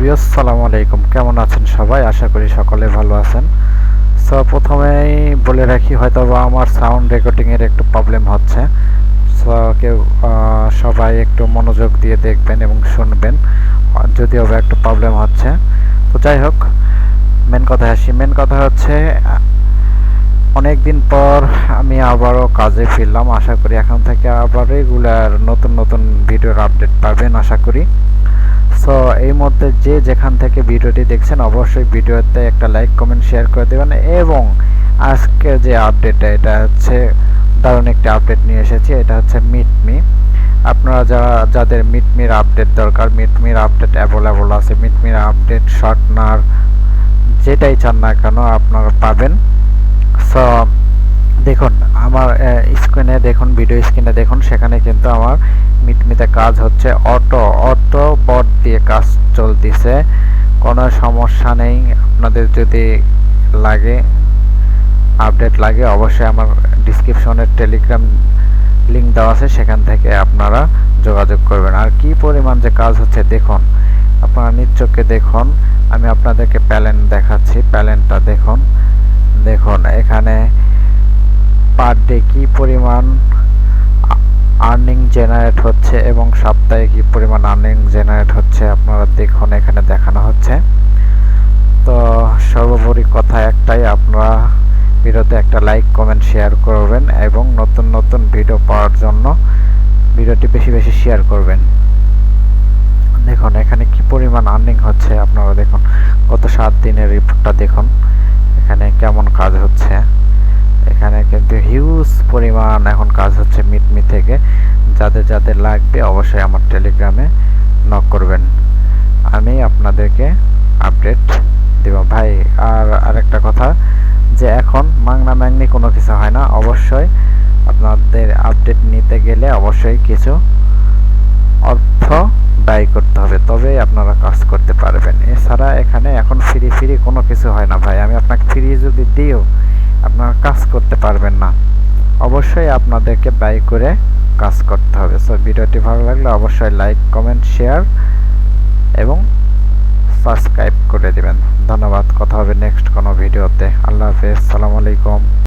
Views সালামু আলাইকুম। কেমন আছেন সবাই? আশা করি সকলে ভালো আছেন। সো প্রথমেই বলে রাখি হয়তো বা আমার সাউন্ড রেকর্ডিংয়ের একটু প্রবলেম হচ্ছে। সো কেউ সবাই একটু মনোযোগ দিয়ে দেখবেন এবং শুনবেন, যদিও বা একটু প্রবলেম হচ্ছে। তো যাই হোক মেন কথা আসি। মেন কথা হচ্ছে অনেক দিন পর আমি আবারও কাজে ফিরলাম। আশা করি এখন থেকে আবার রেগুলার নতুন নতুন ভিডিওর আপডেট পাবেন, আশা করি। সো এই মধ্যে যে যেখান থেকে ভিডিওটি দেখছেন, অবশ্যই ভিডিওতে একটা লাইক কমেন্ট শেয়ার করে দেবেন এবং আজকে যে আপডেটটা এটা হচ্ছে দারুণ একটি আপডেট নিয়ে এসেছি, এটা হচ্ছে মিটমি আপনারা যারা যাদের মিটমির আপডেট দরকার মিটমির আপডেট অ্যাভেলেবল আছে মিটমির আপডেট শর্টনার যেটাই চান না কেন, আপনারা পাবেন। সো দেখুন আমার স্ক্রিনে দেখুন ভিডিও স্ক্রিনে দেখুন, সেখানে কিন্তু আমার মিটমিতে কাজ হচ্ছে। অটো অটো বট দিয়ে কাজ চলতেছে। কোনো সমস্যা নেই। আপনাদের যদি লাগে আপডেট লাগে, অবশ্যই আমার ডিসক্রিপশনের টেলিগ্রাম লিংক দেওয়া আছে। সেখান থেকে আপনারা যোগাযোগ করবেন। আর কি পরিমাণ যে কাজ হচ্ছে, দেখুন, আপনারা নিজ চোখে দেখুন। আমি আপনাদেরকে প্যালেন্ট দেখাচ্ছি। প্যালেন্টটা দেখুন। দেখুন, এখানে পার ডে কি পরিমাণ আর্নিং জেনারেট হচ্ছে এবং সপ্তাহে কি পরিমাণ আর্নিং জেনারেট হচ্ছে আপনারা দেখুন, এখানে দেখানো হচ্ছে। তো সর্বোপরি কথা একটাই, আপনারা ভিডিওতে একটা লাইক কমেন্ট শেয়ার করবেন এবং নতুন নতুন ভিডিও পাওয়ার জন্য ভিডিওটি বেশি বেশি শেয়ার করবেন। দেখুন, এখানে কি পরিমাণ আর্নিং হচ্ছে আপনারা দেখুন, গত সাত দিনের রিপোর্টটা দেখুন, এখানে কেমন কাজ হচ্ছে। এখানে কিন্তু হিউজ পরিমাণ এখন কাজ হচ্ছে মিটমি থেকে। যাদের যাদের লাগবে অবশ্যই আমার টেলিগ্রামে নক করবেন। আমি আপনাদেরকে আপডেট দেব। ভাই, আর আরেকটা কথা, যে এখন মাংনা ম্যাংনি কোনো কিছু হয় না। অবশ্যই আপনাদের আপডেট নিতে গেলে অবশ্যই কিছু অর্থ ব্যয় করতে হবে। তবেই আপনারা কাজ করতে পারবেন। এছাড়া এখানে এখন ফ্রি ফ্রি কোনো কিছু হয় না ভাই। আমি আপনাকে ফ্রি যদি দিও আপনারা কাজ করতে পারবেন না। অবশ্যই আপনাদেরকে ব্যয় করে কাজ করতে হবে। সো ভিডিওটি ভালো লাগলে অবশ্যই লাইক কমেন্ট শেয়ার এবং সাবস্ক্রাইব করে দিবেন। ধন্যবাদ। কথা হবে নেক্সট কোনো ভিডিওতে। আল্লাহ হাফেজ। সালামু আলাইকুম।